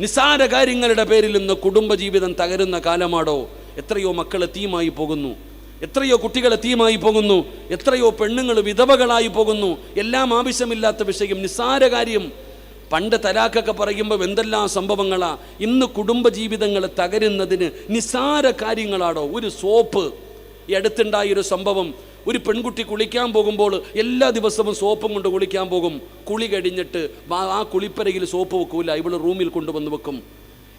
നിസ്സാര കാര്യങ്ങളുടെ പേരിൽ ഇന്ന് കുടുംബജീവിതം തകരുന്ന കാലമാടോ? എത്രയോ മക്കളെ തീമായി പോകുന്നു. എത്രയോ കുട്ടികളെ തീമായി പോകുന്നു. എത്രയോ പെണ്ണുങ്ങൾ വിധവകളായി പോകുന്നു. എല്ലാം ആവശ്യമില്ലാത്ത വിഷയം നിസ്സാര കാര്യം. പണ്ട് തലാക്കൊക്കെ പറയുമ്പോൾ എന്തെല്ലാം സംഭവങ്ങളാ? ഇന്ന് കുടുംബജീവിതങ്ങൾ തകരുന്നതിന് നിസ്സാര കാര്യങ്ങളാണോ ഒരു സോപ്പ്. ഈ അടുത്തുണ്ടായൊരു സംഭവം ഒരു പെൺകുട്ടി കുളിക്കാൻ പോകുമ്പോൾ എല്ലാ ദിവസവും സോപ്പും കൊണ്ട് കുളിക്കാൻ പോകും. കുളി കഴിഞ്ഞിട്ട് ആ- കുളിപ്പരയിൽ സോപ്പ് വെക്കൂല ഇവൾ റൂമിൽ കൊണ്ടുവന്ന് വെക്കും.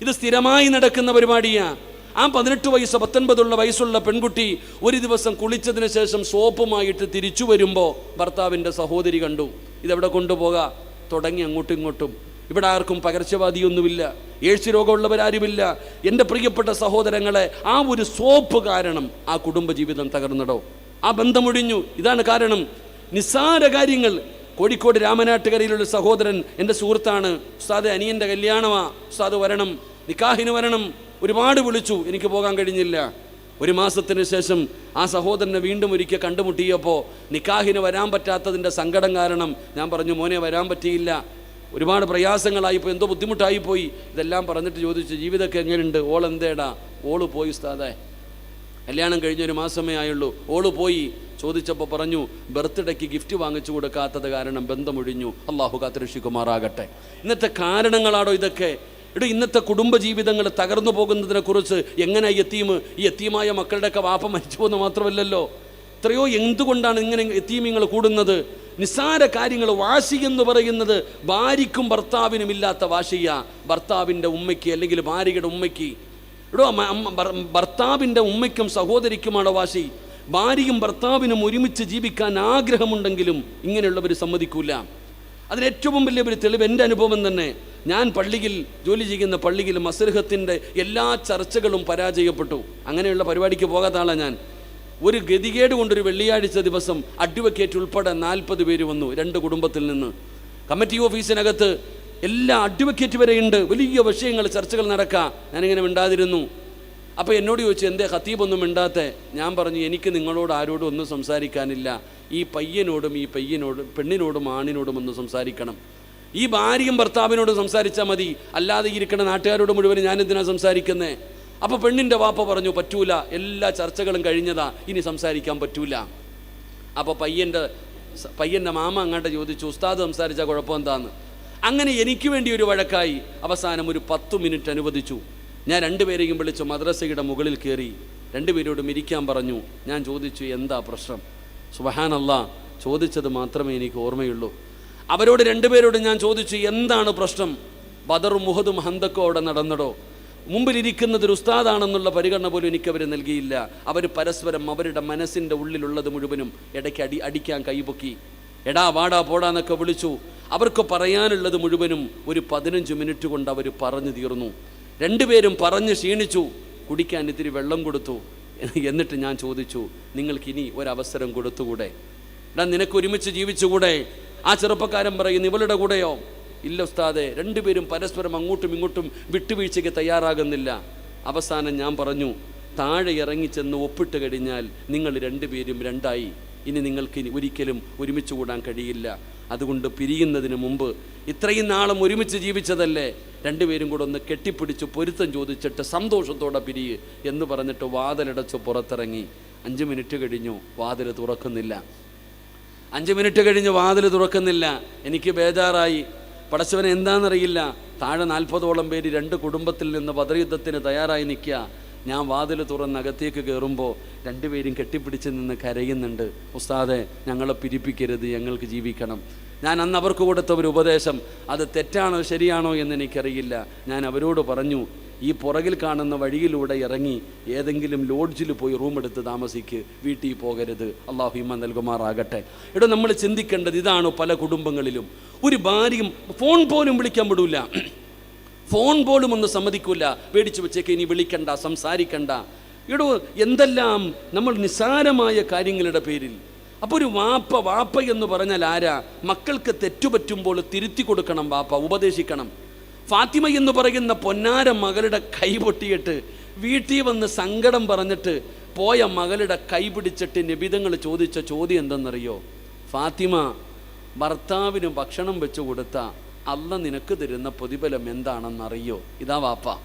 ഇത് സ്ഥിരമായി നടക്കുന്ന പരിപാടിയാ. ആ പതിനെട്ട് വയസ്സ് പത്തൊൻപതുള്ള വയസ്സുള്ള പെൺകുട്ടി ഒരു ദിവസം കുളിച്ചതിന് ശേഷം സോപ്പുമായിട്ട് തിരിച്ചു വരുമ്പോൾ ഭർത്താവിന്റെ സഹോദരി കണ്ടു. ഇതെവിടെ കൊണ്ടുപോകാം? തുടങ്ങി അങ്ങോട്ടും ഇങ്ങോട്ടും. ഇവിടെ ആർക്കും പകർച്ചവാദിയൊന്നുമില്ല ഏഴ്ച രോഗമുള്ളവരാരുമില്ല. എന്റെ പ്രിയപ്പെട്ട സഹോദരങ്ങളെ ആ ഒരു സോപ്പ് കാരണം ആ കുടുംബജീവിതം തകർന്നടോ. ആ ബന്ധമൊഴിഞ്ഞു ഇതാണ് കാരണം. നിസ്സാര കാര്യങ്ങൾ. കോഴിക്കോട് രാമനാട്ടുകരയിലുള്ള സഹോദരൻ എന്റെ സുഹൃത്താണ്. ഉസ്താദ് അനിയന്റെ കല്യാണമാ. ഉസ്താദ് വരണം. നിക്കാഹിന് വരണം. ഒരുപാട് വിളിച്ചു. എനിക്ക് പോകാൻ കഴിഞ്ഞില്ല. ഒരു മാസത്തിന് ശേഷം ആ സഹോദരനെ വീണ്ടും ഒരിക്കൽ കണ്ടുമുട്ടിയപ്പോൾ നിക്കാഹിന് വരാൻ പറ്റാത്തതിന്റെ സങ്കടം കാരണം ഞാൻ പറഞ്ഞു മോനെ വരാൻ പറ്റിയില്ല. ഒരുപാട് പ്രയാസങ്ങളായിപ്പോയി എന്തോ ബുദ്ധിമുട്ടായിപ്പോയി ഇതെല്ലാം പറഞ്ഞിട്ട് ചോദിച്ചു ജീവിതമൊക്കെ എങ്ങനെയുണ്ട് ഓൾ എന്തേടാ? ഓൾ പോയി ഉസ്താദേ. കല്യാണം കഴിഞ്ഞൊരു മാസമേ ആയുള്ളൂ. ഓൾ പോയി ചോദിച്ചപ്പോൾ പറഞ്ഞു ബർത്ത്ഡേക്ക് ഗിഫ്റ്റ് വാങ്ങിച്ചു കൊടുക്കാത്തത് കാരണം ബന്ധമൊഴിഞ്ഞു. അള്ളാഹു കാത്തിരക്ഷിക്കുമാറാകട്ടെ. ഇന്നത്തെ കാരണങ്ങളാണോ ഇതൊക്കെ? എടോ ഇന്നത്തെ കുടുംബജീവിതങ്ങൾ തകർന്നു പോകുന്നതിനെക്കുറിച്ച് എങ്ങനെ ഈ എത്തീം? ഈ എത്തീമായ മക്കളുടെയൊക്കെ വാപ്പ മരിച്ചു പോകുന്ന മാത്രമല്ലല്ലോ. എത്രയോ എന്തുകൊണ്ടാണ് ഇങ്ങനെ എത്തീമിങ്ങൾ കൂടുന്നത്? നിസ്സാര കാര്യങ്ങൾ വാശി എന്ന് പറയുന്നത് ഭാര്യയ്ക്കും ഭർത്താവിനും ഇല്ലാത്ത വാശിയ. ഭർത്താവിന്റെ ഉമ്മയ്ക്ക് അല്ലെങ്കിൽ ഭാര്യയുടെ ഉമ്മയ്ക്ക് എടോ ഭർത്താവിന്റെ ഉമ്മയ്ക്കും സഹോദരിക്കുമാണ് വാശി. ഭാര്യയും ഭർത്താവിനും ഒരുമിച്ച് ജീവിക്കാൻ ആഗ്രഹമുണ്ടെങ്കിലും ഇങ്ങനെയുള്ളവർ സമ്മതിക്കൂല. അതിന് ഏറ്റവും വലിയ ഒരു തെളിവ് എന്റെ അനുഭവം തന്നെ. ഞാൻ പള്ളിയിൽ ജോലി ചെയ്യുന്ന പള്ളിയിൽ മസൃഹത്തിന്റെ എല്ലാ ചർച്ചകളും പരാജയപ്പെട്ടു. അങ്ങനെയുള്ള പരിപാടിക്ക് പോകാത്ത ആളാണ് ഞാൻ. ഒരു ഗതികേട് കൊണ്ടൊരു വെള്ളിയാഴ്ച ദിവസം അഡ്വക്കേറ്റ് ഉൾപ്പെടെ നാൽപ്പത് പേര് വന്നു രണ്ട് കുടുംബത്തിൽ നിന്ന്. കമ്മിറ്റി ഓഫീസിനകത്ത് എല്ലാ അഡ്വക്കേറ്റ് വരെയുണ്ട് വലിയ വിഷയങ്ങൾ ചർച്ചകൾ നടക്കുക ഞാനിങ്ങനെ മിണ്ടാതിരുന്നു. അപ്പോൾ എന്നോട് ചോദിച്ചു എന്തേ ഹത്തീബൊന്നും മിണ്ടാത്തെ? ഞാൻ പറഞ്ഞു എനിക്ക് നിങ്ങളോട് ആരോടും ഒന്നും സംസാരിക്കാനില്ല. ഈ പയ്യനോടും ഈ പയ്യനോടും പെണ്ണിനോടും ആണിനോടും ഒന്ന് സംസാരിക്കണം. ഈ ഭാര്യയും ഭർത്താവിനോടും സംസാരിച്ചാൽ മതി. അല്ലാതെ ഇരിക്കുന്ന നാട്ടുകാരോട് മുഴുവൻ ഞാൻ എന്തിനാ സംസാരിക്കുന്നേ? അപ്പോൾ പെണ്ണിന്റെ വാപ്പ പറഞ്ഞു പറ്റൂല. എല്ലാ ചർച്ചകളും കഴിഞ്ഞതാ. ഇനി സംസാരിക്കാൻ പറ്റൂല. അപ്പോൾ പയ്യന്റെ പയ്യന്റെ മാമ അങ്ങോട്ട് ചോദിച്ചു ഉസ്താദ് സംസാരിച്ചാൽ കുഴപ്പം എന്താന്ന്? അങ്ങനെ എനിക്ക് വേണ്ടി ഒരു വഴക്കായി അവസാനം ഒരു പത്തു മിനിറ്റ് അനുവദിച്ചു. ഞാൻ രണ്ടുപേരെയും വിളിച്ചു മദ്രസയുടെ മുകളിൽ കയറി രണ്ടുപേരോടും ഇരിക്കാൻ പറഞ്ഞു. ഞാൻ ചോദിച്ചു എന്താ പ്രശ്നം? സുബഹാനല്ല. ചോദിച്ചത് മാത്രമേ എനിക്ക് ഓർമ്മയുള്ളൂ. അവരോട് രണ്ടുപേരോട് ഞാൻ ചോദിച്ചു എന്താണ് പ്രശ്നം? ബദറും മുഹദും ഹന്തക്കോ അവിടെ നടന്നടോ. മുമ്പിലിരിക്കുന്നത് ഒരു ഉസ്താദാണെന്നുള്ള പരിഗണന പോലും എനിക്കവർ നൽകിയില്ല. അവർ പരസ്പരം അവരുടെ മനസ്സിന്റെ ഉള്ളിലുള്ളത് മുഴുവനും ഇടയ്ക്ക് അടി അടിക്കാൻ കൈപൊക്കി എടാ വാടാ പോടാന്നൊക്കെ വിളിച്ചു. അവർക്ക് പറയാനുള്ളത് മുഴുവനും ഒരു പതിനഞ്ച് മിനിറ്റ് കൊണ്ട് അവർ പറഞ്ഞു തീർന്നു. രണ്ടുപേരും പറഞ്ഞ് ക്ഷീണിച്ചു. കുടിക്കാൻ ഇത്തിരി വെള്ളം കൊടുത്തു. എന്നിട്ട് ഞാൻ ചോദിച്ചു നിങ്ങൾക്കിനി ഒരവസരം കൊടുത്തുകൂടെ? എടാ നിനക്ക് ഒരുമിച്ച് ജീവിച്ചുകൂടെ? ആ ചെറുപ്പക്കാരൻ പറയുന്നു ഇവളുടെ കൂടെയോ? ഇല്ല ഉസ്താദെ രണ്ടുപേരും പരസ്പരം അങ്ങോട്ടും ഇങ്ങോട്ടും വിട്ടുവീഴ്ചയ്ക്ക് തയ്യാറാകുന്നില്ല. അവസാനം ഞാൻ പറഞ്ഞു താഴെ ഇറങ്ങിച്ചെന്ന് ഒപ്പിട്ട് കഴിഞ്ഞാൽ നിങ്ങൾ രണ്ടുപേരും രണ്ടായി. ഇനി നിങ്ങൾക്ക് ഒരിക്കലും ഒരുമിച്ച് കൂടാൻ കഴിയില്ല. അതുകൊണ്ട് പിരിയുന്നതിന് മുമ്പ് ഇത്രയും നാളും ഒരുമിച്ച് ജീവിച്ചതല്ലേ? രണ്ടുപേരും കൂടെ ഒന്ന് കെട്ടിപ്പിടിച്ച് പൊരുത്തം ചോദിച്ചിട്ട് സന്തോഷത്തോടെ പിരിയ് എന്ന് പറഞ്ഞിട്ട് വാതിലടച്ച് പുറത്തിറങ്ങി. അഞ്ച് മിനിറ്റ് കഴിഞ്ഞു വാതിൽ തുറക്കുന്നില്ല. അഞ്ച് മിനിറ്റ് കഴിഞ്ഞ് വാതിൽ തുറക്കുന്നില്ല. എനിക്ക് ബേജാറായി. പടച്ചവനെ എന്താണെന്നറിയില്ല. താഴെ നാൽപ്പതോളം പേര് രണ്ട് കുടുംബത്തിൽ നിന്ന് വധയുദ്ധത്തിന് തയ്യാറായി നിൽക്കുക. ഞാൻ വാതിൽ തുറന്ന് അകത്തേക്ക് കയറുമ്പോൾ രണ്ടുപേരും കെട്ടിപ്പിടിച്ച് നിന്ന് കരയുന്നുണ്ട്. ഉസ്താദെ ഞങ്ങളെ പിരിപ്പിക്കരുത് ഞങ്ങൾക്ക് ജീവിക്കണം. ഞാൻ അന്ന് അവർക്ക് കൊടുത്ത ഒരു ഉപദേശം അത് തെറ്റാണോ ശരിയാണോ എന്ന് എനിക്കറിയില്ല. ഞാൻ അവരോട് പറഞ്ഞു ഈ പുറകിൽ കാണുന്ന വഴിയിലൂടെ ഇറങ്ങി ഏതെങ്കിലും ലോഡ്ജിൽ പോയി റൂം എടുത്ത് താമസിക്ക്. വീട്ടിൽ പോകരുത്. അള്ളാഹു ഹിമ നൽകുമാറാകട്ടെ. ഇവിടെ നമ്മൾ ചിന്തിക്കേണ്ടത് ഇതാണോ പല കുടുംബങ്ങളിലും. ഒരു ഭാര്യയും ഫോൺ പോലും വിളിക്കാൻ വിടൂല. ഫോൺ പോലും ഒന്ന് സമ്മതിക്കൂല. പേടിച്ചു വെച്ചേക്ക് ഇനി വിളിക്കണ്ട സംസാരിക്കണ്ട. ഇടോ എന്തെല്ലാം നമ്മൾ നിസ്സാരമായ കാര്യങ്ങളുടെ പേരിൽ. അപ്പോൾ ഒരു വാപ്പ വാപ്പ എന്ന് പറഞ്ഞാൽ ആരാ? മക്കൾക്ക് തെറ്റുപറ്റുമ്പോൾ തിരുത്തി കൊടുക്കണം വാപ്പ ഉപദേശിക്കണം. ഫാത്തിമ എന്ന് പറയുന്ന പൊന്നാര മകളുടെ കൈ പൊട്ടിയിട്ട് വീട്ടിൽ വന്ന് സങ്കടം പറഞ്ഞിട്ട് പോയ മകളുടെ കൈ പിടിച്ചിട്ട് നിബിതങ്ങൾ ചോദിച്ച ചോദ്യം എന്തെന്നറിയോ? ഫാത്തിമ ഭർത്താവിന് ഭക്ഷണം വെച്ചു കൊടുത്ത അല്ല നിനക്ക് തരുന്ന പ്രതിഫലം എന്താണെന്നറിയോ? ഇതാ വാപ്പ.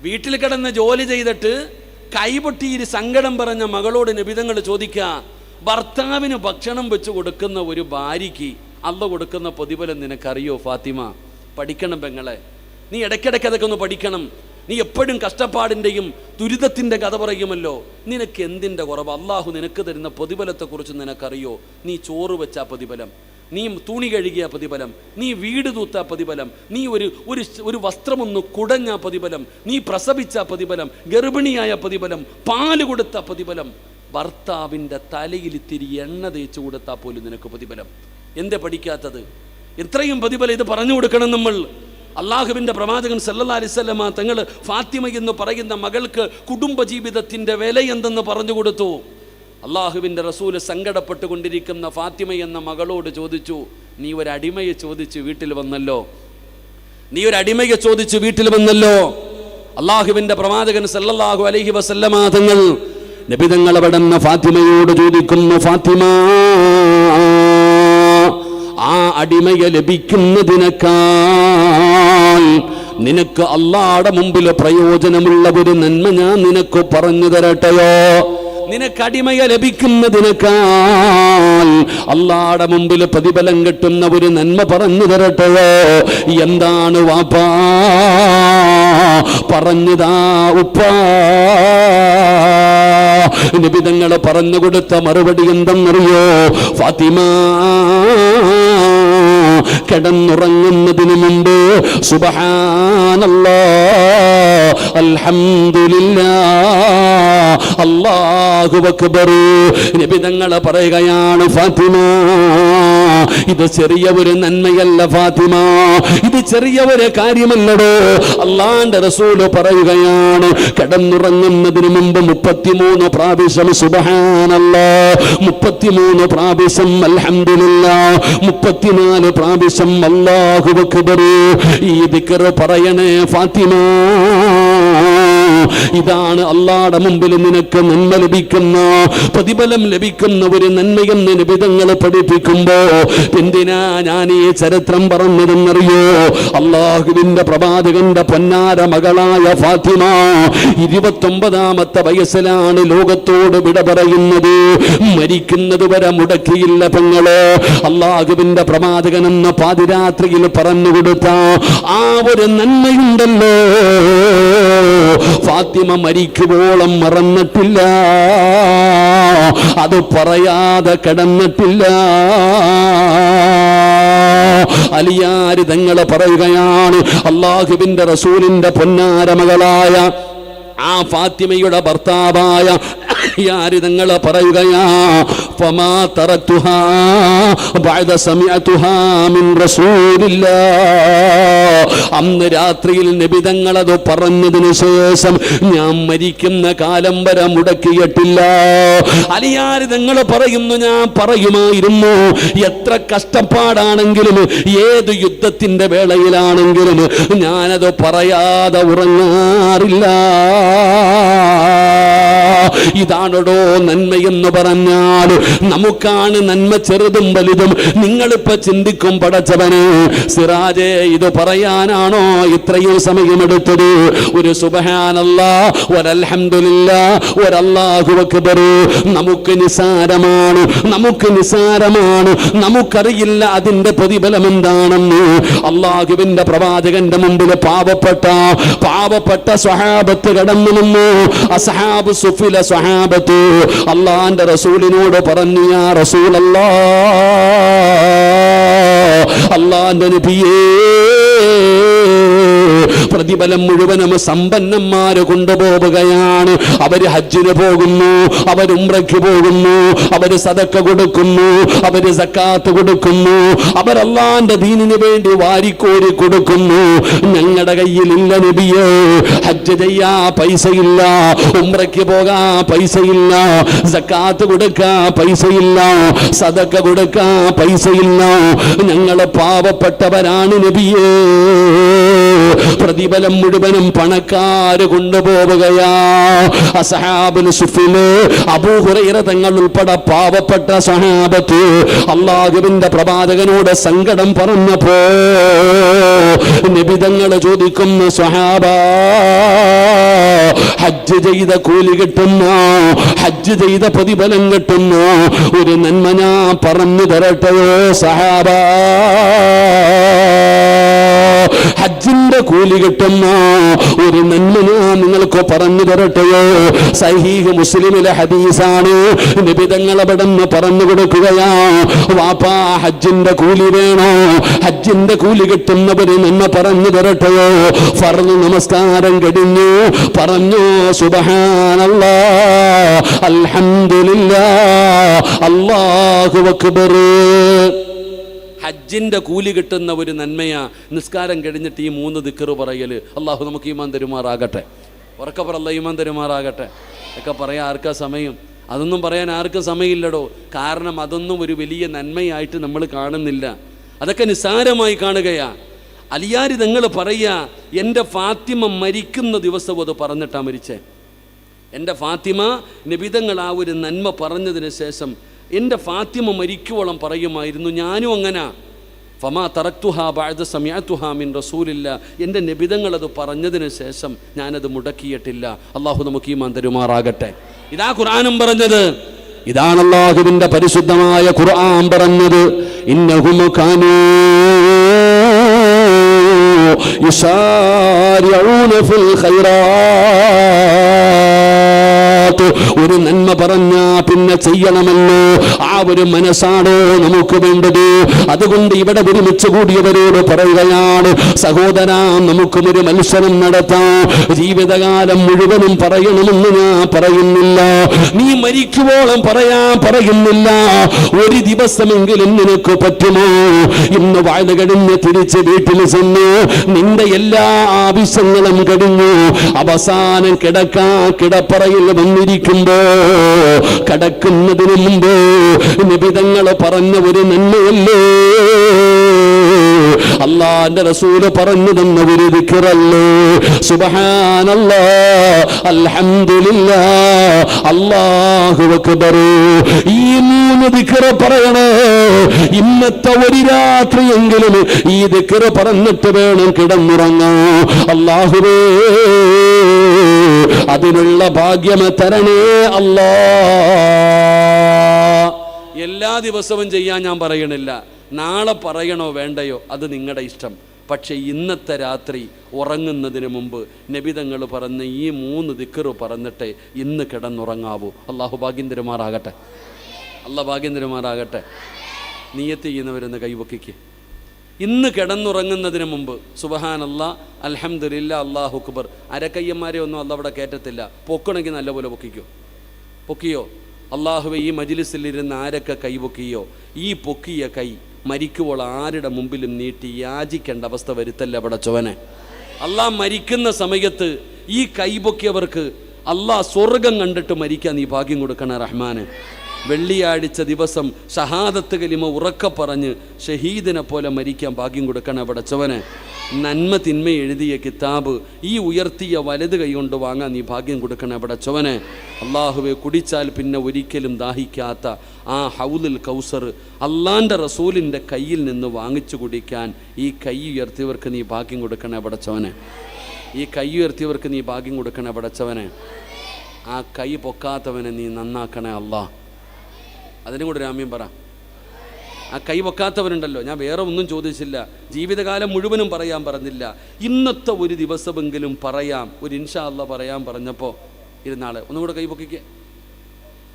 വീട്ടിൽ കിടന്ന് ജോലി ചെയ്തിട്ട് കൈപൊട്ടിയിൽ സങ്കടം പറഞ്ഞ മകളോട് നിബിതങ്ങൾ ചോദിക്കുക ഭർത്താവിന് ഭക്ഷണം വെച്ച് കൊടുക്കുന്ന ഒരു ഭാര്യയ്ക്ക് അല്ല കൊടുക്കുന്ന പ്രതിഫലം നിനക്കറിയോ ഫാത്തിമ? പഠിക്കണം പെങ്ങളെ. നീ ഇടയ്ക്കിടയ്ക്ക് അതൊക്കെ ഒന്ന് പഠിക്കണം. നീ എപ്പോഴും കഷ്ടപ്പാടിന്റെയും ദുരിതത്തിന്റെ കഥ പറയുമല്ലോ. നിനക്ക് എന്തിന്റെ കുറവ്? അള്ളാഹു നിനക്ക് തരുന്ന പ്രതിഫലത്തെക്കുറിച്ച് നിനക്കറിയോ? നീ ചോറ് വെച്ച പ്രതിഫലം. നീ തുണി കഴുകിയ പ്രതിഫലം നീ വീട് തൂത്ത പ്രതിഫലം നീ ഒരു ഒരു ഒരു വസ്ത്രമൊന്ന് കുടഞ്ഞ പ്രതിഫലം നീ പ്രസവിച്ച പ്രതിഫലം ഗർഭിണിയായ പ്രതിഫലം പാൽ കൊടുത്ത പ്രതിഫലം ഭർത്താവിന്റെ തലയിൽ ഇത്തിരി എണ്ണ തേച്ച് കൊടുത്താൽ പോലും നിനക്ക് പ്രതിഫലം. എന്തേ പഠിക്കാത്തത്? ഇത്രയും പ്രതിഫലം ഇത് പറഞ്ഞു കൊടുക്കണം നമ്മൾ. അള്ളാഹുവിന്റെ പ്രവാചകൻ സല്ലല്ലാ അലിസ്വല്ലമ തങ്ങൾ ഫാത്തിമ എന്ന് പറയുന്ന മകൾക്ക് കുടുംബജീവിതത്തിന്റെ വില എന്തെന്ന് പറഞ്ഞു കൊടുത്തു? അള്ളാഹുവിന്റെ റസൂൽ സങ്കടപ്പെട്ടുകൊണ്ടിരിക്കുന്ന ഫാത്തിമ എന്ന മകളോട് ചോദിച്ചു നീ ഒരു അടിമയെ ചോദിച്ച് വീട്ടിൽ വന്നല്ലോ? നീ ഒരു അടിമയെ ചോദിച്ച് വീട്ടിൽ വന്നല്ലോ? അള്ളാഹുവിന്റെ പ്രവാചകൻ സല്ലല്ലാഹു അലൈഹി വസല്ലമ തങ്ങൾ നബിതങ്ങൾ അവിടുന്ന് ഫാത്തിമയോട് ചോദിക്കുന്നു ഫാത്തിമ ആ അടിമയെ ലഭിക്കുന്നതിനേക്കാൾ നിനക്ക് അള്ളാടെ മുമ്പിൽ പ്രയോജനമുള്ള ഒരു നന്മ ഞാൻ നിനക്ക് പറഞ്ഞു തരട്ടെയോ? നിനക്ക് ലഭിക്കുന്നതിനേക്കാൾ അള്ളാടെ മുമ്പിൽ പ്രതിഫലം കിട്ടുന്ന ഒരു നന്മ പറഞ്ഞു തരട്ടെയോ എന്താണ് വാപ്പാ? പറഞ്ഞതാ ഉപ്പാ. നിബിതങ്ങൾ പറഞ്ഞു കൊടുത്ത മറുപടി എന്തെന്നറിയോ? ഫാത്തിമ കിടന്നുറങ്ങുന്നതിന് മുമ്പ് സുബഹാനല്ലോ അൽഹംദുലില്ലാ. അക്ബർ നിബിതങ്ങൾ പറയുകയാണ് ഫാത്തിമ. ഇത് ചെറിയ ഒരു നന്മയല്ല ഫാത്തിമ. ഇത് ചെറിയ ഒരു കാര്യമല്ലടോ. അള്ളാന്റെ റസൂൽ പറയുകയാണ് കിടന്നുറങ്ങുന്നതിന് മുമ്പ് മുപ്പത്തിമൂന്ന് പ്രാവശ്യം സുബഹാനല്ല മുപ്പത്തിമൂന്ന് പ്രാവശ്യം അൽഹംദുലില്ല മുപ്പത്തിനാല് പ്രാവശ്യം അല്ലാഹു ഈ ദിക്കർ പറയണേ ഫാത്തിമ. ഇതാണ് അള്ളാടെ മുമ്പിൽ നിനക്ക് നന്മ ലഭിക്കുന്ന പ്രതിഫലം ലഭിക്കുന്ന ഒരു നന്മയെന്ന് നിബിതങ്ങൾ പഠിപ്പിക്കുമ്പോ എന്തിനാ ഞാൻ ഈ ചരിത്രം പറഞ്ഞതെന്നറിയോ? അള്ളാഹുവിന്റെ പ്രവാചകന്റെ പൊന്നാര മകളായ ഫാത്തിമ ഇരുപത്തൊമ്പതാമത്തെ വയസ്സിലാണ് ലോകത്തോട് വിട പറയുന്നത്. മരിക്കുന്നത് വരെ മുടക്കിയില്ല പെങ്ങൾ. അള്ളാഹുവിന്റെ പ്രവാചകൻ എന്ന പാതിരാത്രിയിൽ പറഞ്ഞു കൊടുത്ത ആ ഒരു നന്മയുണ്ടല്ലോ. ഫാത്തിമ മരിക്കുവോളം മറന്നിട്ടില്ല. അത് പറയാതെ കിടന്നിട്ടില്ല. അലിയാരി തങ്ങളെ പറയുകയാണ് അള്ളാഹുവിന്റെ റസൂലിന്റെ പൊന്നാരമകളായ ആ ഫാത്തിമയുടെ ഭർത്താവായ യാരി നിങ്ങൾ അന്ന് രാത്രിയിൽ നിബിതങ്ങളത് പറഞ്ഞതിന് ശേഷം ഞാൻ മരിക്കുന്ന കാലം വരെ മുടക്കിയിട്ടില്ല. അലിയാരി നിങ്ങൾ പറയുന്നു ഞാൻ പറയുമായിരുന്നു എത്ര കഷ്ടപ്പാടാണെങ്കിലും ഏത് യുദ്ധത്തിന്റെ വേളയിലാണെങ്കിലും ഞാനത് പറയാതെ ഉറങ്ങാറില്ല. ഇതാണോ നന്മയെന്ന് പറഞ്ഞാൽ നമുക്കാണ് നന്മ ചെറുതും വലുതും. നിങ്ങളിപ്പോ ചിന്തിക്കും പടച്ചവന് സിറാജെ ഇത് പറയാനാണോ ഇത്രയും സമയമെടുത്തത്? ഒരു സുബഹാനല്ല ഒരൽഹമില്ല ഒരല്ലാഹു നമുക്ക് നിസാരമാണ് നമുക്ക് നിസാരമാണ്. നമുക്കറിയില്ല അതിന്റെ പ്രതിഫലം എന്താണെന്ന് അള്ളാഹുവിന്റെ പ്രവാചകന്റെ മുമ്പിൽ പാവപ്പെട്ട പാവപ്പെട്ട സ്വഹാബത്ത് കടന്നു നിന്നു. അസഹാബ് സുഫില സ്വഹാബത്ത് അള്ളാന്റെ റസൂലിനോട് പറഞ്ഞു യാ റസൂലല്ലാ അള്ളാന്റെ നബിയേ പ്രതിഫലം മുഴുവനും സമ്പന്നന്മാര് കൊണ്ടുപോവുകയാണ്. അവർ ഹജ്ജിന് പോകുന്നു അവർ ഉംറയ്ക്ക് പോകുന്നു അവർ സതക്ക കൊടുക്കുന്നു അവർ സക്കാത്ത് കൊടുക്കുന്നു അവരല്ലാന്റെ ദീനിന് വേണ്ടി വാരിക്കോരി കൊടുക്കുന്നു. ഞങ്ങളുടെ കയ്യിലില്ല നബിയേ ഹജ്ജ് ചെയ്യാ പൈസയില്ല ഉംറയ്ക്ക് പോകാ പൈസയില്ല സക്കാത്ത് കൊടുക്കാ പൈസയില്ല സതക്ക കൊടുക്കാ പൈസയില്ല. ഞങ്ങൾ പാവപ്പെട്ടവരാണ് നബിയേ. പ്രതിഫലം മുഴുവനും പണക്കാര് കൊണ്ടുപോവുകയാ. തങ്ങൾ ഉൾപ്പെടെ പാവപ്പെട്ട സഹാബത്ത് അള്ളാഹുവിന്റെ പ്രവാചകനോട് സങ്കടം പറഞ്ഞപ്പോ നിബിതങ്ങൾ ചോദിക്കുന്നു സഹാബ ഹജ്ജ് ചെയ്ത കൂലി കിട്ടുന്നു? ഹജ്ജ് ചെയ്ത പ്രതിഫലം കിട്ടുന്നു? ഒരു നന്മ പറഞ്ഞു തരട്ടെയോ സഹാബ? ഹജ്ജിന്റെ കൂലി കിട്ടുന്ന ഒരു നന്മ നിങ്ങൾക്ക് പറഞ്ഞു തരട്ടെയോ സഹീഹ് മുസ്ലിമിലെ ഹദീസാണ്. നിബിതങ്ങൾ അവിടെന്ന് പറഞ്ഞു കൊടുക്കുകയാ. വാപ്പാ ഹജ്ജിന്റെ കൂലി വേണോ? ഹജ്ജിന്റെ കൂലി കിട്ടുന്നവര് നന്മ പറഞ്ഞു തരട്ടെയോ പറഞ്ഞു നമസ്കാരം കടിഞ്ഞു പറഞ്ഞു സുബഹാനല്ലാ അൽഹംദുലില്ലാ അള്ളാഹു അക്ബർ. ഹജ്ജിന്റെ കൂലി കിട്ടുന്ന ഒരു നന്മയാ. നിസ്കാരം കഴിഞ്ഞിട്ട് ഈ മൂന്ന് ദിക്കറ് പറയൽ അള്ളാഹു നമുക്ക് ഈമാൻ തരുമാറാകട്ടെ. ഉറക്കെ പറല്ല ഈമാൻ തരുമാറാകട്ടെ. ഒക്കെ പറയാൻ ആർക്കാ സമയം? അതൊന്നും പറയാൻ ആർക്കും സമയമില്ലടോ. കാരണം അതൊന്നും ഒരു വലിയ നന്മയായിട്ട് നമ്മൾ കാണുന്നില്ല. അതൊക്കെ നിസ്സാരമായി കാണുകയാ. അലിയാരി നിങ്ങൾ പറയുക എന്റെ ഫാത്തിമ മരിക്കുന്ന ദിവസം അത് പറഞ്ഞിട്ടാണ് മരിച്ചേ. എന്റെ ഫാത്തിമ നിബിതങ്ങൾ ആ ഒരു നന്മ പറഞ്ഞതിന് ശേഷം എൻ്റെ ഫാത്തിമ മരിക്കുവോളം പറയുമായിരുന്നു ഞാനും അങ്ങനെ ഫമാ തറക്തുഹാ ബാഴ്ത സമയത്തുഹാ മിൻ റസൂലില്ല എൻ്റെ നിബിതങ്ങൾ അത് പറഞ്ഞതിന് ശേഷം ഞാനത് മുടക്കിയിട്ടില്ല അള്ളാഹു നമുക്ക് ഈ തരുമാറാകട്ടെ ഇതാ ഖുർആാനും പറഞ്ഞത് ഇതാണ് അള്ളാഹുവിൻ്റെ പരിശുദ്ധമായ ഖുർആൻ പറഞ്ഞത് ഇന്നഹും കാനൂ يسارعون في الخيرات ഒരു നന്മ പറഞ്ഞാ പിന്നെ ചെയ്യണമല്ലോ. ആ ഒരു മനസ്സാണോ നമുക്ക് വേണ്ടത്? അതുകൊണ്ട് ഇവിടെ ഒരുമിച്ച് കൂടിയവരോട് പറയുകയാണ് സഹോദര നമുക്കും ഒരു മത്സരം നടത്താം. ജീവിതകാലം മുഴുവനും പറയണമെന്ന് ഞാൻ പറയുന്നില്ല. നീ മരിക്കുവോളം പറയാൻ പറയുന്നില്ല. ഒരു ദിവസമെങ്കിലും നിനക്ക് പറ്റുമോ? ഇന്ന് വാഴ കഴിഞ്ഞ് തിരിച്ച് വീട്ടിൽ ചെന്ന് നിന്റെ എല്ലാ ആവശ്യങ്ങളും കഴിഞ്ഞു. അവസാനം കിടക്കാ കിടപ്പറയിൽ വന്നിരിക്കുമ്പോ കടക്കുന്നതിന് മുമ്പ് നിബിതങ്ങൾ പറഞ്ഞ ഒരു നന്മയല്ലേ? അള്ളാന്റെ റസൂൽ പറഞ്ഞു തന്ന ഒരു ദിക്കറല്ലേ സുബഹാനല്ല അൽഹംദുലില്ലാ അല്ലാഹു അക്ബർ ഈ മൂന്ന് ദിക്കറ പറയണേ ഇന്നത്തെ ഒരു രാത്രിയെങ്കിലും ഈ ദിക്കറ പറഞ്ഞിട്ട് വേണം കിടന്നുറങ്ങോ അല്ലാഹുവേ അതിനുള്ള ഭാഗ്യം തരണേ അല്ലാ. എല്ലാ ദിവസവും ചെയ്യാൻ ഞാൻ പറയണില്ല. നാളെ പറയണോ വേണ്ടയോ? അത് നിങ്ങളുടെ ഇഷ്ടം. പക്ഷേ ഇന്നത്തെ രാത്രി ഉറങ്ങുന്നതിന് മുമ്പ് നബിതങ്ങൾ പറഞ്ഞ് ഈ മൂന്ന് ദിക്കറ് പറഞ്ഞിട്ട് ഇന്ന് കിടന്നുറങ്ങാവൂ. അള്ളാഹു ഭാഗ്യന്ദരമാറാകട്ടെ അള്ളാഹ് ഭാഗ്യന്ദരമാറാകട്ടെ നീയത്ത് ചെയ്യുന്നവരെന്ന് കൈവക്കിക്ക് ഇന്ന് കിടന്നുറങ്ങുന്നതിന് മുമ്പ് സുബഹാനല്ല അലഹമ്മദില്ല അള്ളാഹു അക്ബർ. അരക്കയ്യന്മാരെ ഒന്നും അല്ല അവിടെ കയറ്റത്തില്ല പൊക്കണമെങ്കിൽ നല്ലപോലെ പൊക്കിക്കോ? പൊക്കിയോ? അള്ളാഹുവെ ഈ മജിലിസിലിരുന്ന് ആരൊക്കെ കൈ പൊക്കിയോ? ഈ പൊക്കിയ കൈ മരിക്കുമ്പോൾ ആരുടെ മുമ്പിലും നീട്ടി യാചിക്കേണ്ട അവസ്ഥ വരുത്തല്ല അവിടെ ചുവനെ അള്ളാഹ് മരിക്കുന്ന സമയത്ത് ഈ കൈ പൊക്കിയവർക്ക് അള്ളാഹ് സ്വർഗം കണ്ടിട്ട് മരിക്കാൻ നീ ഭാഗ്യം കൊടുക്കണേ റഹ്മാന്. വെള്ളിയാഴ്ച ദിവസം ഷഹാദത്ത് കലിമ ഉറക്ക പറഞ്ഞ് ഷഹീദിനെ പോലെ മരിക്കാൻ ഭാഗ്യം കൊടുക്കണം അവിടെ ചവന് നന്മ തിന്മ എഴുതിയ കിതാബ് ഈ ഉയർത്തിയ വലത് കൈകൊണ്ട് വാങ്ങാൻ നീ ഭാഗ്യം കൊടുക്കണം അവിടെ ചവന് അള്ളാഹുവെ കുടിച്ചാൽ പിന്നെ ഒരിക്കലും ദാഹിക്കാത്ത ആ ഹൗലുൽ കൗസർ അള്ളാന്റെ റസൂലിന്റെ കയ്യിൽ നിന്ന് വാങ്ങിച്ചു കുടിക്കാൻ ഈ കൈ ഉയർത്തിയവർക്ക് നീ ഭാഗ്യം കൊടുക്കണം അവിടെ ചവന് ഈ കൈ ഉയർത്തിയവർക്ക് നീ ഭാഗ്യം കൊടുക്കണം അവിടെ ചവന് ആ കൈ പൊക്കാത്തവനെ നീ നന്നാക്കണേ അള്ളാഹ് അതിനും കൂടെ രാമ്യം പറ. ആ കൈ വെക്കാത്തവരുണ്ടല്ലോ ഞാൻ വേറെ ഒന്നും ചോദിച്ചില്ല. ജീവിതകാലം മുഴുവനും പറയാൻ പറഞ്ഞില്ല. ഇന്നത്തെ ഒരു ദിവസമെങ്കിലും പറയാം. ഒരു ഇൻഷാ അല്ല പറയാൻ പറഞ്ഞപ്പോൾ ഇരുന്നാൾ ഒന്നുകൂടെ കൈ പൊക്കിക്കേ.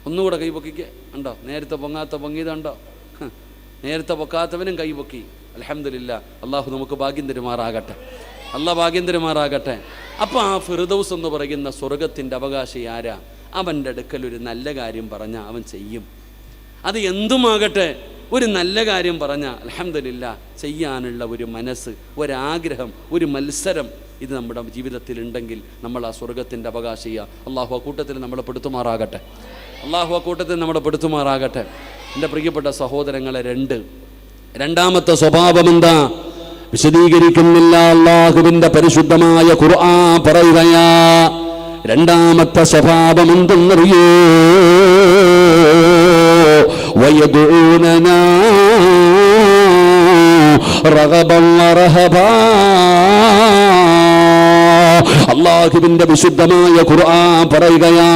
ഒന്നുകൂടെ കൈ പൊക്കിക്കേ. ഉണ്ടോ നേരത്തെ പൊങ്ങാത്ത പൊങ്ങിയതുണ്ടോ നേരത്തെ പൊക്കാത്തവനും കൈ പൊക്കി. അലഹമില്ല അള്ളാഹു നമുക്ക് ഭാഗ്യം തരുമാറാകട്ടെ. അല്ല ഭാഗ്യം തരുമാറാകട്ടെ. അപ്പോൾ ആ ഫിറുദൌസ് എന്ന് പറയുന്ന സ്വർഗത്തിന്റെ അവകാശി ആരാ? അവന്റെ അടുക്കൽ ഒരു നല്ല കാര്യം പറഞ്ഞാൽ അവൻ ചെയ്യും. അത് എന്തുമാകട്ടെ ഒരു നല്ല കാര്യം പറഞ്ഞാൽ അലഹമില്ല ചെയ്യാനുള്ള ഒരു മനസ്സ് ഒരാഗ്രഹം ഒരു മത്സരം ഇത് നമ്മുടെ ജീവിതത്തിൽ ഉണ്ടെങ്കിൽ നമ്മൾ ആ സ്വർഗത്തിന്റെ അവകാശിയ അള്ളാഹു ആ കൂട്ടത്തിൽ നമ്മളെ പെടുത്തുമാറാകട്ടെ. അള്ളാഹു ആ കൂട്ടത്തിൽ നമ്മളെ പെടുത്തുമാറാകട്ടെ. എന്റെ പ്രിയപ്പെട്ട സഹോദരങ്ങളെ രണ്ട്. രണ്ടാമത്തെ സ്വഭാവം എന്താ? വിശദീകരിക്കുന്നില്ല അള്ളാഹുവിന്റെ പരിശുദ്ധമായ ഖുർആൻ പറയുകയാ. രണ്ടാമത്തെ സ്വഭാവം എന്തെന്നറിയോ? വയദൂനനാ റഗബം വറഹബാ അള്ളാഹുവിന്റെ വിശുദ്ധമായ ഖുർആൻ പറയുകയാ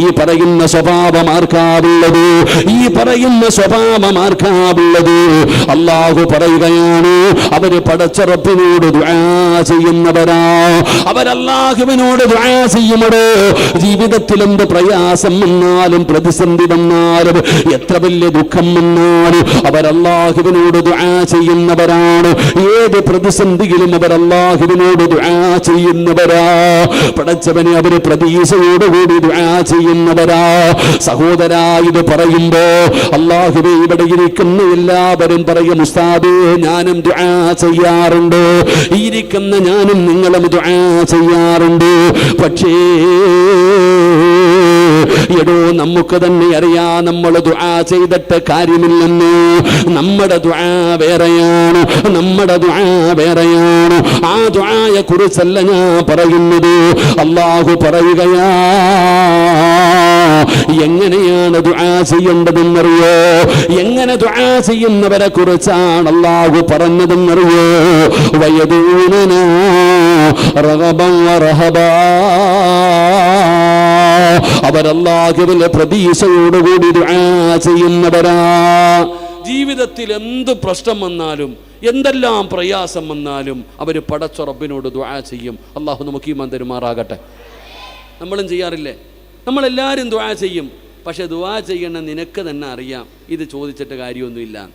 ഈ പറയുന്ന സ്വഭാവം ആർക്കാവുള്ളത് ഈ പറയുന്ന സ്വഭാവം ആർക്കാവുള്ളത് അള്ളാഹു പറയുകയാണ് അവർ പടച്ചറപ്പിനോട് ചെയ്യുന്നവരാ. അവരല്ലാഹുവിനോട് ചെയ്യുമടോ? ജീവിതത്തിൽ എന്ത് പ്രയാസം വന്നാലും പ്രതിസന്ധി വന്നാലും എത്ര വലിയ ദുഃഖം വന്നാലും അവരല്ലാഹുവിനോട് ചെയ്യുന്നവരാണ്. ഏത് പ്രതിസന്ധിയിലും അവരല്ലാഹുവിനോട് ചെയ്യുന്നവരാ. പടച്ചവനെ അവർ പ്രതീക്ഷയോടുകൂടി ചെയ്യുന്നവരാ. സഹോദരാ ഇത് പറയുമ്പോ അള്ളാഹുബെ ഇവിടെ ഇരിക്കുന്ന എല്ലാവരും പറയും ഉസ്താദേ ഞാനും ചെയ്യാറുണ്ട്. ഇരിക്കുന്ന ഞാനും നിങ്ങളും ചെയ്യാറുണ്ട്. പക്ഷേ എടോ നമുക്ക് തന്നെ അറിയാം നമ്മൾ ദുആ ചെയ്തിട്ട് കാര്യമില്ലെന്ന്. നമ്മുടെ ദുആ വേറെയാണ് നമ്മുടെ ദുആ വേറെയാണ്. ആ ദുആയെ കുറിച്ചല്ല ഞാൻ പറയുന്നത്. അള്ളാഹു പറയുകയാ എങ്ങനെയാണ് ദുആ ചെയ്യേണ്ടതെന്നറിയോ? എങ്ങനെ ദുആ ചെയ്യുന്നവരെ കുറിച്ചാണ് അള്ളാഹു പറഞ്ഞതെന്നറിയോ? വയദൂനന റഗബൻ വറഹബാ അവരല്ലാഹുവിലെ പ്രതീക്ഷയോടുകൂടി ചെയ്യുന്നവരാ. ജീവിതത്തിൽ എന്ത് പ്രശ്നം വന്നാലും എന്തെല്ലാം പ്രയാസം വന്നാലും അവർ പടച്ചുറപ്പിനോട് ദുആ ചെയ്യും. അള്ളാഹു നമുക്ക് ഈ മന്ദിരമാറാകട്ടെ നമ്മളും ചെയ്യാറില്ലേ? നമ്മളെല്ലാവരും ദുആ ചെയ്യും. പക്ഷെ ദുആ ചെയ്യണ നിനക്ക് തന്നെ അറിയാം. ഇത് ചോദിച്ചിട്ട് കാര്യമൊന്നുമില്ല.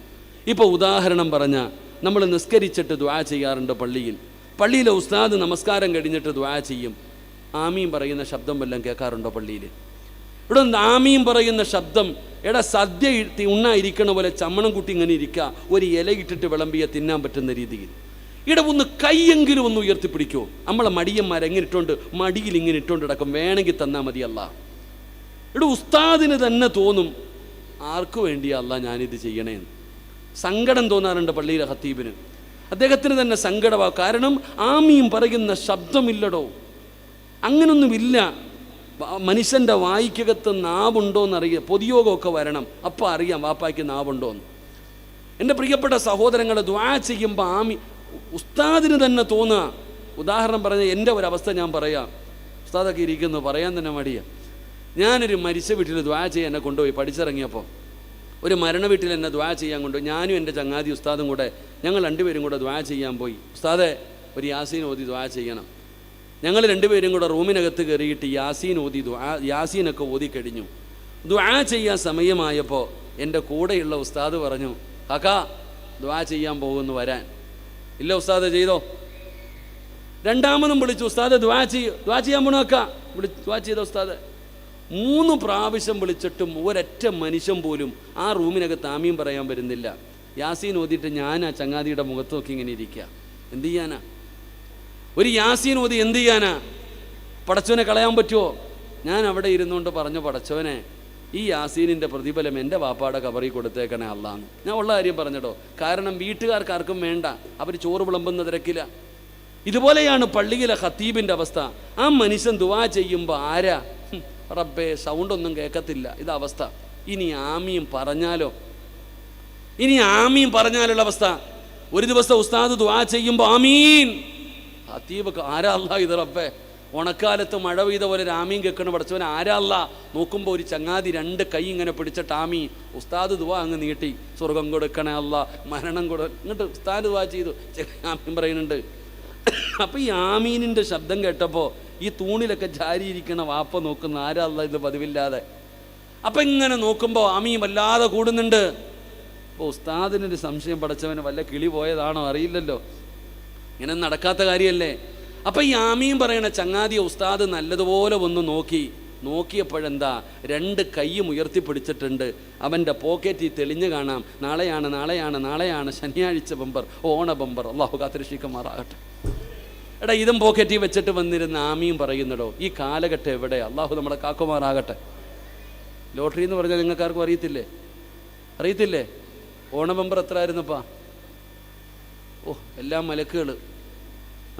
ഇപ്പോൾ ഉദാഹരണം പറഞ്ഞാൽ നമ്മൾ നിസ്കരിച്ചിട്ട് ദുആ ചെയ്യാറുണ്ട് പള്ളിയിൽ. പള്ളിയിലെ ഉസ്താദ് നമസ്കാരം കഴിഞ്ഞിട്ട് ദുആ ചെയ്യും. ആമീൻ പറയുന്ന ശബ്ദം വല്ലതും കേൾക്കാറുണ്ടോ പള്ളിയിൽ? ഇവിടെ ആമീം പറയുന്ന ശബ്ദം? എടാ സദ്യ ഉണ്ണാ ഉണ്ണായിരിക്കണ പോലെ ചമ്മണം കുട്ടി ഇങ്ങനെ ഇരിക്കുക ഒരു ഇല ഇട്ടിട്ട് വിളമ്പിയ തിന്നാൻ പറ്റുന്ന രീതിയിൽ. ഇവിടെ ഒന്ന് കൈയെങ്കിലും ഒന്ന് ഉയർത്തിപ്പിടിക്കോ. നമ്മളെ മടിയന്മാരെ എങ്ങനെ ഇട്ടോണ്ട് മടിയിൽ ഇങ്ങനെ ഇട്ടോണ്ട് കിടക്കും. വേണമെങ്കിൽ തന്നാൽ മതിയല്ല ഇവിടെ ഉസ്താദിന് തന്നെ തോന്നും ആർക്കു വേണ്ടിയല്ല ഞാനിത് ചെയ്യണേന്ന്. സങ്കടം തോന്നാറുണ്ട് പള്ളിയിലെ ഹത്തീബിന് അദ്ദേഹത്തിന് തന്നെ സങ്കടമാ കാരണം ആമീം പറയുന്ന ശബ്ദമില്ലടോ. അങ്ങനൊന്നുമില്ല. മനുഷ്യന്റെ വായിക്കകത്ത് നാവുണ്ടോ എന്നറിയാം പൊതുയോഗമൊക്കെ വരണം. അപ്പം അറിയാം വാപ്പായ്ക്ക് നാവുണ്ടോന്ന്. എന്റെ പ്രിയപ്പെട്ട സഹോദരങ്ങൾ ദ്വാ ചെയ്യുമ്പോൾ ആമി ഉസ്താദിന് തന്നെ തോന്നുക ഉദാഹരണം പറഞ്ഞ എന്റെ ഒരവസ്ഥ ഞാൻ പറയാം. ഉസ്താദൊക്കെ ഇരിക്കുന്നു പറയാൻ തന്നെ മടിയാ. ഞാനൊരു മരിച്ച വീട്ടിൽ ദ്വാ ചെയ്യാൻ എന്നെ കൊണ്ടുപോയി പഠിച്ചിറങ്ങിയപ്പോൾ ഒരു മരണ വീട്ടിൽ എന്നെ ദ്വാ ചെയ്യാൻ കൊണ്ടുപോയി. ഞാനും എന്റെ ചങ്ങാതി ഉസ്താദും കൂടെ ഞങ്ങൾ രണ്ടുപേരും കൂടെ ദ്വാ ചെയ്യാൻ പോയി. ഉസ്താദെ ഒരു യാസീൻ ഓതി ദ്വാ ചെയ്യണം. ഞങ്ങൾ രണ്ടുപേരും കൂടെ റൂമിനകത്ത് കയറിയിട്ട് യാസീൻ ഓതി ദ്വാ യാസീനൊക്കെ ഓതി കഴിഞ്ഞു. ദ്വാ ചെയ്യാൻ സമയമായപ്പോൾ എന്റെ കൂടെയുള്ള ഉസ്താദ് പറഞ്ഞു കാക്കാ ദ്വാ ചെയ്യാൻ പോകുന്നു വരാൻ. ഇല്ല ഉസ്താദ് ചെയ്തോ. രണ്ടാമതും വിളിച്ചു ഉസ്താദ് ദ്വാ ചെയ്യ ദ്വാ ചെയ്യാൻ പോണു അക്ക വിളി ദ്വാ ചെയ്തോ ഉസ്താദ്. മൂന്ന് പ്രാവശ്യം വിളിച്ചിട്ടും ഒരൊറ്റ മനുഷ്യൻ പോലും ആ റൂമിനകത്ത് ആമീൻ പറയാൻ വരുന്നില്ല. യാസീൻ ഓതിയിട്ട് ഞാൻ ആ ചങ്ങാതിയുടെ മുഖത്ത് നോക്കി ഇങ്ങനെ ഇരിക്കുക. എന്ത് ചെയ്യാനാ? ഒരു യാസീൻ ഓതി എന്ത് ചെയ്യാനാ? പടച്ചവനെ കളയാൻ പറ്റുമോ ഞാൻ അവിടെ ഇരുന്നുകൊണ്ട് പറഞ്ഞു പടച്ചവനെ ഈ യാസീനിന്റെ പ്രതിഫലം എന്റെ വാപ്പാടെ കബറി കൊടുത്തേക്കണേ അല്ലാന്ന് ഞാൻ ഉള്ള കാര്യം പറഞ്ഞിട്ടോ കാരണം വീട്ടുകാർക്ക് ആർക്കും വേണ്ട. അവർ ചോറ് വിളമ്പുന്ന തിരക്കില്ല ഇതുപോലെയാണ് പള്ളിയിലെ ഖത്തീബിന്റെ അവസ്ഥ. ആ മനുഷ്യൻ ദുവാ ചെയ്യുമ്പോൾ ആരാ? റബ്ബേ സൗണ്ടൊന്നും കേൾക്കത്തില്ല ഇത് അവസ്ഥ. ഇനി ആമിയും പറഞ്ഞാലോ? ഇനി ആമിയും പറഞ്ഞാലുള്ള അവസ്ഥ. ഒരു ദിവസം ഉസ്താദ് ദുവാ ചെയ്യുമ്പോൾ ആമീൻ. ഹത്തീബ് ആരാല്ല ഇത് റബ്ബേ? ഉണക്കാലത്ത് മഴ പെയ്ത പോലെ രാമീം കേൾക്കണ. പഠിച്ചവൻ ആരാല്ല നോക്കുമ്പോൾ ഒരു ചങ്ങാതി രണ്ട് കൈ ഇങ്ങനെ പിടിച്ചിട്ട് ആമീൻ. ഉസ്താദ് ദുവ അങ്ങ് നീട്ടി. സ്വർഗം കൊടുക്കണേ അല്ല മരണം കൊടു. എന്നിട്ട് ഉസ്താദ് ദുവാ ചെയ്തു. ആമീൻ പറയുന്നുണ്ട്. അപ്പോൾ ഈ ആമീനിന്റെ ശബ്ദം കേട്ടപ്പോൾ ഈ തൂണിലൊക്കെ ജാരിയിരിക്കണ വാപ്പ നോക്കുന്ന ആരാല്ല ഇത് പതിവില്ലാതെ? അപ്പം ഇങ്ങനെ നോക്കുമ്പോൾ ആമീൻ വല്ലാതെ കൂടുന്നുണ്ട്. അപ്പോൾ ഉസ്താദിനൊരു സംശയം പഠിച്ചവന് വല്ല കിളി പോയതാണോ അറിയില്ലല്ലോ. ഇങ്ങനെ നടക്കാത്ത കാര്യമല്ലേ? അപ്പം ഈ ആമിയും പറയണ ചങ്ങാതി ഉസ്താദ് നല്ലതുപോലെ ഒന്ന് നോക്കി. നോക്കിയപ്പോഴെന്താ? രണ്ട് കൈയും ഉയർത്തിപ്പിടിച്ചിട്ടുണ്ട്. അവന്റെ പോക്കറ്റിൽ തെളിഞ്ഞു കാണാം. നാളെയാണ് നാളെയാണ് നാളെയാണ്. ശനിയാഴ്ച ബമ്പർ ഓണ ബമ്പർ. അള്ളാഹു കാത്തിരക്ഷിക്കുമാറാകട്ടെ. എടാ ഇതും പോക്കറ്റിൽ വെച്ചിട്ട് വന്നിരുന്ന ആമിയും പറയുന്നടോ ഈ കാലഘട്ടം എവിടെ അള്ളാഹു നമ്മളെ കാക്കുമാറാകട്ടെ. ലോട്ടറി എന്ന് പറഞ്ഞാൽ നിങ്ങൾക്കാർക്കും അറിയത്തില്ലേ? അറിയത്തില്ലേ? ഓണ ബമ്പർ എത്ര ആയിരുന്നപ്പാ ഓ എല്ലാ മലക്കുകൾ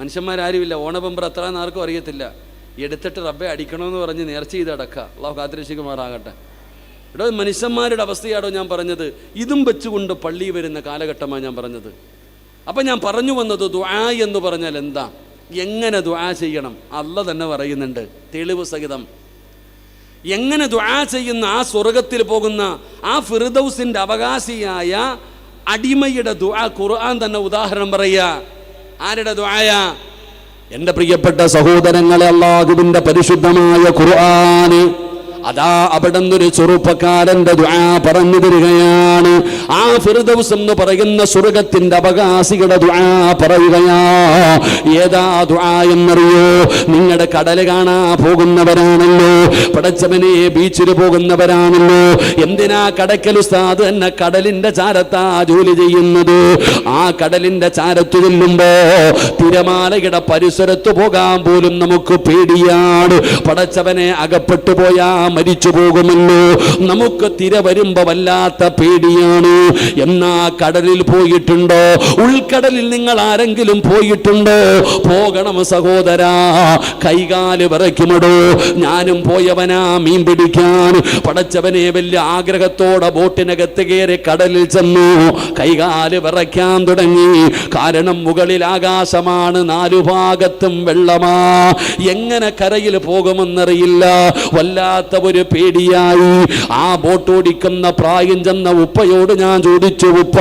മനുഷ്യന്മാരാരുമില്ല. ഓണബമ്പർ അത്ര ആർക്കും അറിയത്തില്ല. എടുത്തിട്ട് റബ്ബെ അടിക്കണമെന്ന് പറഞ്ഞ് നേർച്ച ചെയ്ത് അടക്കുക അള്ളാഹു കാത്തിരക്ഷിക്കുമാറാകട്ടെ. ഇവിടെ മനുഷ്യന്മാരുടെ അവസ്ഥയാണോ ഞാൻ പറഞ്ഞത്? ഇതും വെച്ചുകൊണ്ട് പള്ളി വരുന്ന കാലഘട്ടമാണ് ഞാൻ പറഞ്ഞത്. അപ്പം ഞാൻ പറഞ്ഞു വന്നത് ദുആ എന്ന് പറഞ്ഞാൽ എന്താ? എങ്ങനെ ദുആ ചെയ്യണം? അല്ല തന്നെ പറയുന്നുണ്ട്. തെളിവ് സഹിതം. എങ്ങനെ ദുആ ചെയ്യുന്ന ആ സ്വർഗത്തിൽ പോകുന്ന ആ ഫിറുദൗസിന്റെ അവകാശിയായ അടിമയുടെ ദുആ ഖുർആൻ തന്നെ ഉദാഹരണം പറയുക. ആരുടെ ദുആയ? എന്റെ പ്രിയപ്പെട്ട സഹോദരങ്ങളെ അള്ളാഹുവിന്റെ പരിശുദ്ധമായ ഖുർആന് അതാ അവിടെ നിന്നൊരു ചെറുപ്പക്കാരന്റെ ദുആ പറഞ്ഞു തരികയാണ്. ആ ഫിർദൗസ് എന്ന് പറയുന്ന സ്വർഗത്തിന്റെ അവകാശികളുടെ ദുആ പറയുകയാ ഏതാ ദുആ എന്നറിയോ? നിങ്ങളുടെ കടൽ കാണാ പോകുന്നവരാണല്ലോ. പടച്ചവനെ ബീച്ചിൽ പോകുന്നവരാണല്ലോ. എന്തിനാ കടക്കൽ ഉസ്താദ് എന്നെ കടലിന്റെ ചാരത്താ ജോലി ചെയ്യുന്നത്? ആ കടലിന്റെ ചാരത്ത് ചെല്ലുമ്പോ തിരമാലയുടെ പരിസരത്ത് പോകാൻ പോലും നമുക്ക് പേടിയാണ്. പടച്ചവനെ അകപ്പെട്ടു പോയാ മരിച്ചു പോകുമല്ലോ. നമുക്ക് തിര വരുമ്പോ വല്ലാത്ത പേടിയാണ്. എന്നാ കടലിൽ പോയിട്ടുണ്ടോ? ഉൾക്കടലിൽ നിങ്ങൾ ആരെങ്കിലും പോയിട്ടുണ്ടോ? പോകണം സഹോദര കൈകാൽ വിറയ്ക്കുമടോ. ഞാനും പോയവനാ മീൻ പിടിക്കാൻ. പടച്ചവനെ വലിയ ആഗ്രഹത്തോടെ ബോട്ടിനകത്ത് കയറി കടലിൽ ചെന്നു. കൈകാൽ വിറയ്ക്കാൻ തുടങ്ങി. കാരണം മുകളിൽ ആകാശമാണ് നാലു ഭാഗത്തും വെള്ളമാ. എങ്ങനെ കരയിൽ പോകുമെന്നറിയില്ല. വല്ലാത്ത ഒരു പേടിയായി. ആ ബോട്ട് ഓടിക്കുന്ന പ്രായം ചെന്ന ഉപ്പയോട് ഞാൻ ചോദിച്ചു ഉപ്പ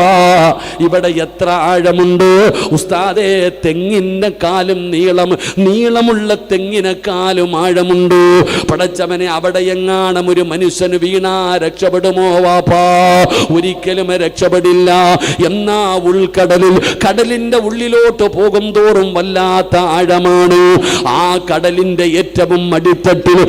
ഇവിടെ എത്ര ആഴമുണ്ട്? ഉസ്താദേ തെങ്ങിന്റെ കാലും നീളം നീളമുള്ള തെങ്ങിനെക്കാലും ആഴമുണ്ട്. പടച്ചവനെ അവിടെ എങ്ങാണം ഒരു മനുഷ്യന് വീണാ രക്ഷപ്പെടുമോ വാപ്പാ? ഒരിക്കലും രക്ഷപ്പെടില്ല. എന്നാ ഉൾക്കടലിൽ കടലിന്റെ ഉള്ളിലോട്ട് പോകും തോറും വല്ലാത്ത ആഴമാണ്. ആ കടലിന്റെ ഏറ്റവും അടിത്തട്ടിൽ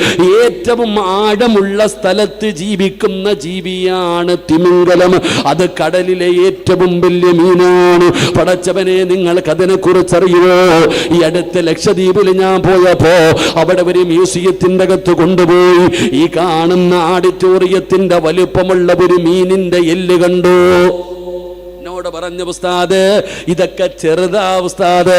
ഏറ്റവും ആഴമുള്ള സ്ഥലത്ത് ജീവിക്കുന്ന ജീവിയാണ് തിമിംഗലം. അത് കടലിലെ ഏറ്റവും വലിയ മീനാണ്. പടച്ചവനെ നിങ്ങൾക്ക് അതിനെ കുറിച്ച് അറിയുമോ ഈ അടുത്ത ലക്ഷദ്വീപിൽ ഞാൻ പോയപ്പോ അവിടെ ഒരു മ്യൂസിയത്തിന്റെ അകത്ത് കൊണ്ടുപോയി. ഈ കാണുന്ന ആഡിറ്റോറിയത്തിന്റെ വലുപ്പമുള്ള ഒരു മീനിന്റെ എല്ല് കണ്ടു. എന്നോട് പറഞ്ഞ ഉസ്താദ് ഇതൊക്കെ ചെറുതാ ഉസ്താദ്.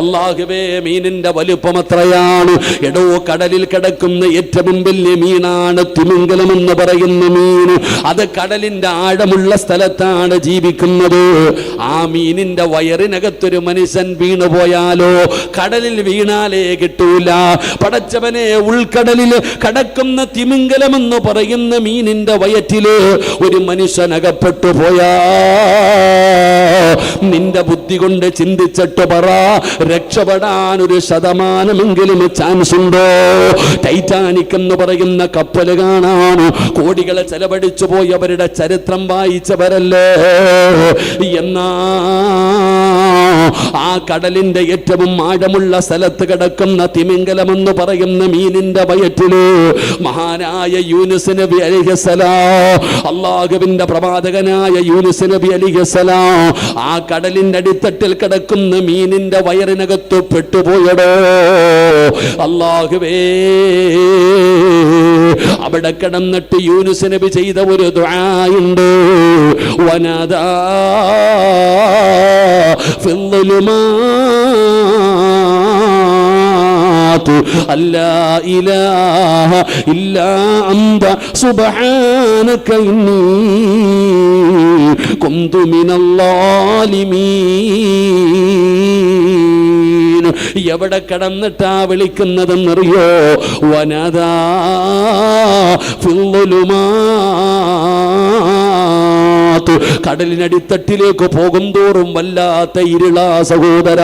അള്ളാഹുവേ മീനിന്റെ വലുപ്പം എത്രയാണ് എടോ കടലിൽ കിടക്കുന്ന ഏറ്റവും വലിയ മീനാണ് തിമിംഗലം എന്ന് പറയുന്ന മീൻ. അത് കടലിന്റെ ആഴമുള്ള സ്ഥലത്താണ് ജീവിക്കുന്നത്. ആ മീനിന്റെ വയറിനകത്തൊരു മനുഷ്യൻ വീണു പോയാലോ? കടലിൽ വീണാലേ കിട്ടൂല. പടച്ചവനെ ഉൾക്കടലിൽ കടക്കുന്ന തിമിംഗലം എന്ന് പറയുന്ന മീനിന്റെ വയറ്റിൽ ഒരു മനുഷ്യൻ അകപ്പെട്ടു പോയാ നിന്റെ ബുദ്ധി കൊണ്ട് ചിന്തിച്ചിട്ട് പറ. രക്ഷപ്പെടാൻ ഒരു ശതമാനമെങ്കിലും ചാൻസ് ഉണ്ടോ? ടൈറ്റാനിക് എന്ന് പറയുന്ന കപ്പൽ കാണാൻ കോടികളെ ചെലവഴിച്ചു പോയവരുടെ ചരിത്രം വായിച്ചവരല്ലേ? എന്നാ ആ കടലിന്റെ ഏറ്റവും ആഴമുള്ള സ്ഥലത്ത് കിടക്കുന്ന തിമിംഗലം എന്ന് പറയുന്ന മീനിന്റെ വയറ്റിൽ മഹാനായ യൂനുസ് നബി അലിഹസലാ അള്ളാഹുവിന്റെ പ്രവാചകനായ യൂനുസ് നബി അലിഹസലാ ആ കടലിന്റെ അടിത്തട്ടിൽ കിടക്കുന്ന മീനിന്റെ വയറിനകത്തു പെട്ടുപോയടോ. അല്ലാഹുവേ. അവിടെ കിടന്നിട്ട് യൂനുസ് നബി ചെയ്ത ഒരു ദുആയുണ്ട്. വനദാ في الظلمات أن لا إله إلا أنت سبحانك إني كنت من الظالمين എവിടെ കിടന്നിട്ടാ വിളിക്കുന്നതെന്നറിയോ വനദാ ഫിള്ളുലുമാത്ത് കടലിനടിത്തട്ടിലേക്ക് പോകും തോറും വല്ലാത്ത ഇരുളാ സഹോദര.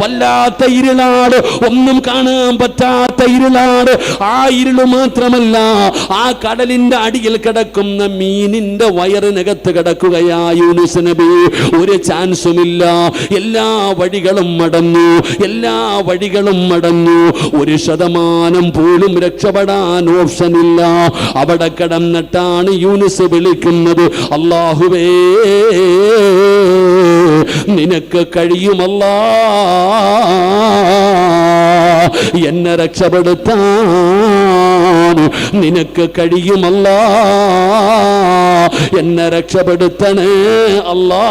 വല്ലാത്ത ഇരുളാട് ഒന്നും കാണാൻ പറ്റാത്ത ഇരുളാട് ആ ഇരുൾ മാത്രമല്ല ആ കടലിന്റെ അടിയിൽ കിടക്കുന്ന മീനിന്റെ വയറിനകത്ത് കിടക്കുകയാ യൂനുസ് നബി. ഒരു ചാൻസുമില്ല. എല്ലാ വഴികളും മടങ്ങു എല്ലാ വഴികളും മടങ്ങു ഒരു ശതമാനം പോലും രക്ഷപ്പെടാൻ ഓപ്ഷൻ ഇല്ല അവിടെ കിടന്നിട്ടാണ് യൂനുസ് വിളിക്കുന്നത്. അള്ളാഹുവേ നിനക്ക് കഴിയുമല്ല. എന്നെ രക്ഷപ്പെടുത്താൻ നിനക്ക് കഴിയുമല്ല. എന്നെ രക്ഷപ്പെടുത്തണേ അല്ലാ.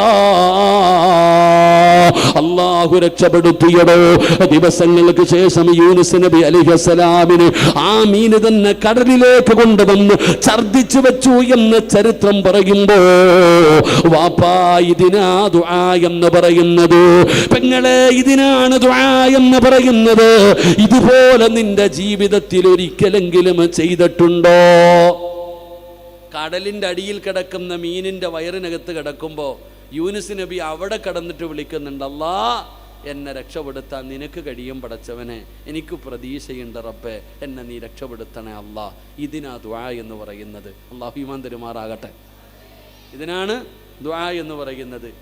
അള്ളാഹു രക്ഷപ്പെടുത്തിയടോ. ദിവസങ്ങൾക്ക് ശേഷം യൂനുസ് നബി അലിഹസലാമിന് ആ മീന് തന്നെ കടലിലേക്ക് കൊണ്ടുവന്ന് ഛർദിച്ചു വെച്ചു എന്ന് ചരിത്രം പറയുമ്പോ വാപ്പാ ഇതിനാ ദുആ എന്ന് പറയുന്നത്. പെങ്ങളെ ഇതിനാണ് ദുആ എന്ന് പറയുന്നത്. ഇതുപോലെ നിന്റെ ജീവിതത്തിൽ ഒരിക്കലെങ്കിലും ചെയ്തിട്ടുണ്ടോ? കടലിന്റെ അടിയിൽ കിടക്കുന്ന മീനിന്റെ വയറിനകത്ത് കിടക്കുമ്പോൾ യൂനിസ് നബി അവിടെ കടന്നിട്ട് വിളിക്കുന്നുണ്ട് അല്ലാ എന്നെ രക്ഷപ്പെടുത്താൻ നിനക്ക് കഴിയും പടച്ചവനെ. എനിക്ക് പ്രതീക്ഷയുണ്ട് റബ്ബെ എന്നെ നീ രക്ഷപ്പെടുത്തണേ അല്ലാ. ഇതിനാ ദ്വാ എന്ന് പറയുന്നത്. അള്ളാഹു ഈമാൻ തരുമാറാകട്ടെ. ഇതിനാണ് ദ്വാ എന്ന് പറയുന്നത്.